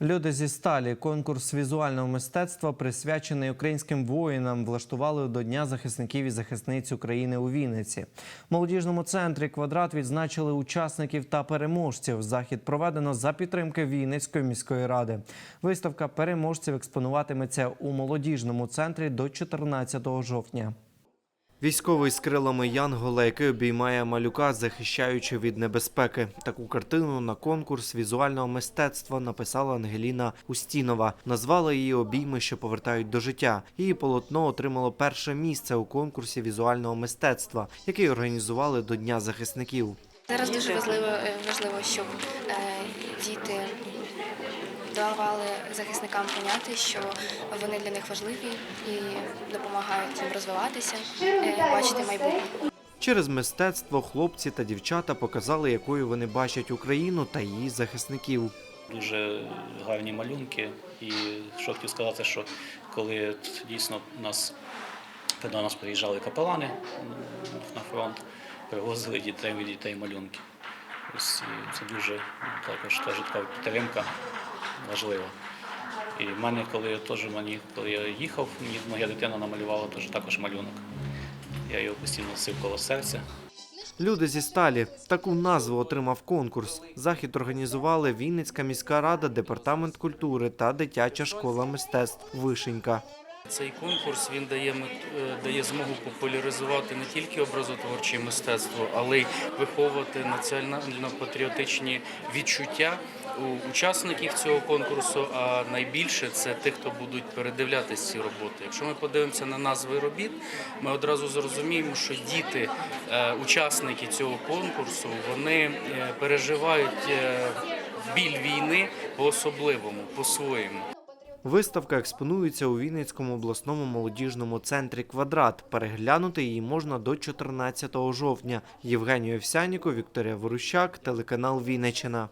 Люди зі сталі конкурс візуального мистецтва, присвячений українським воїнам, влаштували до Дня захисників і захисниць України у Вінниці. В молодіжному центрі квадрат відзначили учасників та переможців. Захід проведено за підтримки Вінницької міської ради. Виставка переможців експонуватиметься у молодіжному центрі до 14 жовтня. Військовий з крилами Янгола, який обіймає малюка, захищаючи від небезпеки. Таку картину на конкурс візуального мистецтва написала Ангеліна Устінова. Назвала її обійми, що повертають до життя. Її полотно отримало перше місце у конкурсі візуального мистецтва, який організували до Дня захисників. Зараз дуже важливо, е, важливо щоб е, діти давали захисникам поняти, що вони для них важливі і допомагають їм розвиватися, е, бачити майбутнє. Через мистецтво хлопці та дівчата показали, якою вони бачать Україну та її захисників. Дуже гарні малюнки. І що хотів сказати, що коли дійсно нас до нас приїжджали капелани на фронт, привозили дітей від дітей малюнки. Ось це дуже також теж така підтримка важлива. І в мене, коли теж мені, коли я їхав, мені моя дитина намалювала теж також малюнок. Я його постійно носив коло серця. Люди зі сталі таку назву отримав конкурс. Захід організували Вінницька міська рада, департамент культури та дитяча школа мистецтв Вишенька. Цей конкурс він дає е, дає змогу популяризувати не тільки образотворче мистецтво, але й виховувати національно-патріотичні відчуття у учасників цього конкурсу. А найбільше це тих, хто будуть передивлятися ці роботи. Якщо ми подивимося на назви робіт, ми одразу зрозуміємо, що діти, е, учасники цього конкурсу, вони е, переживають біль війни по-особливому, по-своєму. Виставка експонується у Вінницькому обласному молодіжному центрі Квадрат. Переглянути її можна до 14 жовтня. Євгеній Овсяніко, Вікторія Ворущак, телеканал Вінниччина.